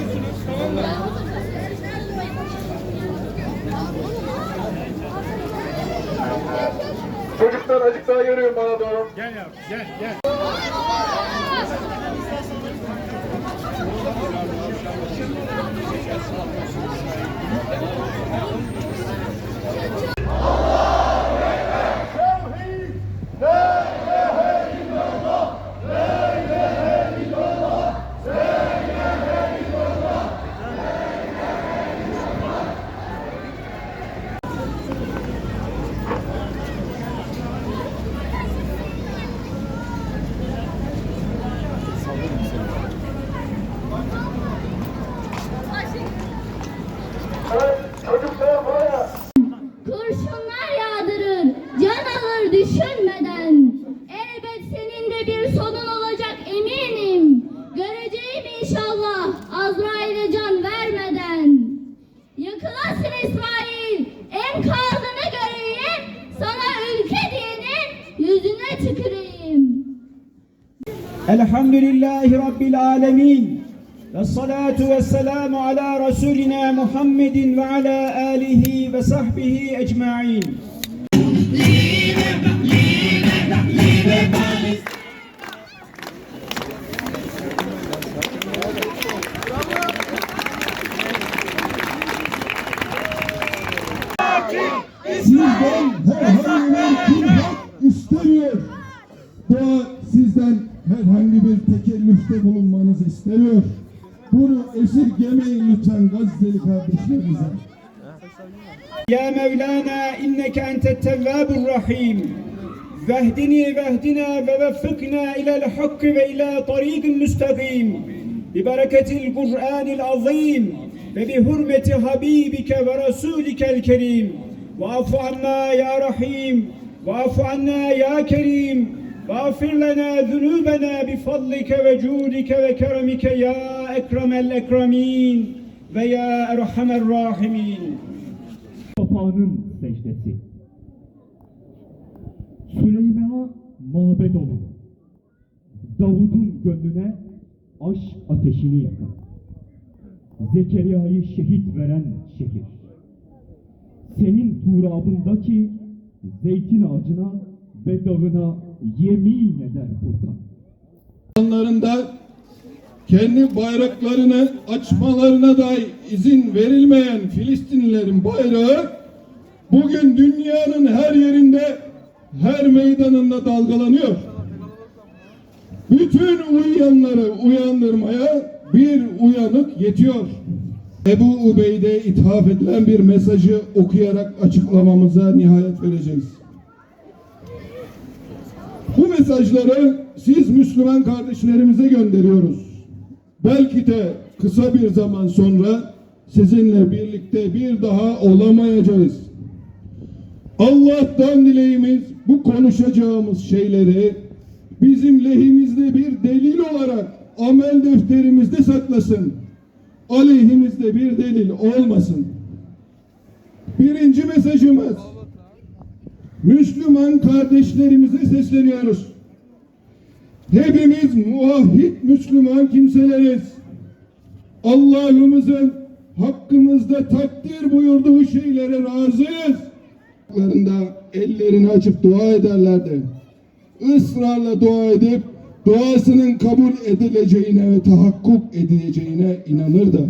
geçiyorsunuz tamam mı? Çocuklar azıcık daha yürüyün bana doğru. Gel yavrum gel gel. Azrail'e can vermeden. Yıkılasın İsmail, enkazını göreyim, sana ülke dinin yüzüne tüküreyim. Elhamdülillahi Rabbil Alemin. Ve salatu ve selamu ala Resulina Muhammedin ve ala alihi ve sahbihi ecma'in. seviyor. Bunu esirgemeyin lütfen Gazze'li kardeşlerimize. Ya Mevlana inneke entet tevvabur rahim. Vehdini vehdina ve veffikna ilel hakkı ve ila tariqin müstakim. Bibereketil Kur'anil azim ve bihurmeti habibike ve resulikel kerim. Vafu anna ya rahim. Vafu anna ya kerim. واغفر لنا ذنوبنا بفضلك وجودك وكرمك يا أكرم الأكرمين ويا أرحم الراحمين Papağanın secdesi. Süleyman'a mabed olun. Davud'un gönlüne aşk ateşini yakan. Zekeriya'yı şehit veren şehir. Senin turabındaki zeytin ağacına ve dağına yemin eder Furkan. Onlarında kendi bayraklarını açmalarına dahi izin verilmeyen Filistinlilerin bayrağı bugün dünyanın her yerinde her meydanında dalgalanıyor. Bütün uyuyanları uyandırmaya bir uyanık yetiyor. Ebu Ubeyde ithaf edilen bir mesajı okuyarak açıklamamıza nihayet vereceğiz. Bu mesajları siz Müslüman kardeşlerimize gönderiyoruz. Belki de kısa bir zaman sonra sizinle birlikte bir daha olamayacağız. Allah'tan dileğimiz bu konuşacağımız şeyleri bizim lehimizde bir delil olarak amel defterimizde saklasın. Aleyhimizde bir delil olmasın. Birinci mesajımız Müslüman kardeşlerimize sesleniyoruz. Hepimiz muvahhid Müslüman kimseleriz. Allah'ımızın hakkımızda takdir buyurduğu şeylere razıyız. Ellerini açıp dua ederlerdi. Israrla dua edip duasının kabul edileceğine ve tahakkuk edileceğine inanırdı.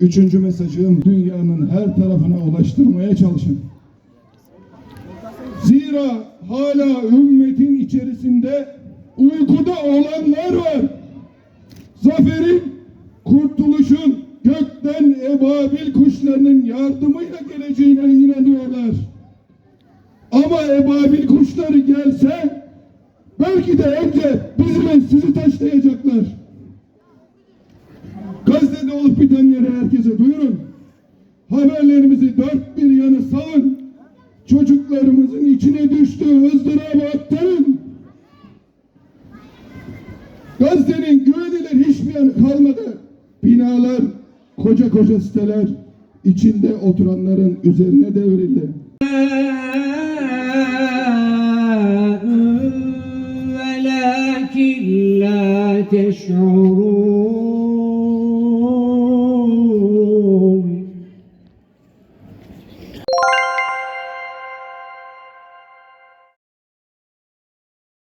Üçüncü mesajım dünyanın her tarafına ulaştırmaya çalışın. Zira hala ümmetin içerisinde uykuda olanlar var. Zaferin, kurtuluşun gökten ebabil kuşlarının yardımıyla geleceğine inanıyorlar. Ama ebabil kuşları gelse belki de önce bizi ve sizi taşlayacaklar. Gazze'de olup bitenleri herkese duyurun. Haberlerimizi dört bir yanı salın çocuklarımızın içine düştüğü ızdırabaktan Gazze'nin güvenilir hiçbir yanı kalmadı. Binalar, koca koca siteler içinde oturanların üzerine devrildi. teşhur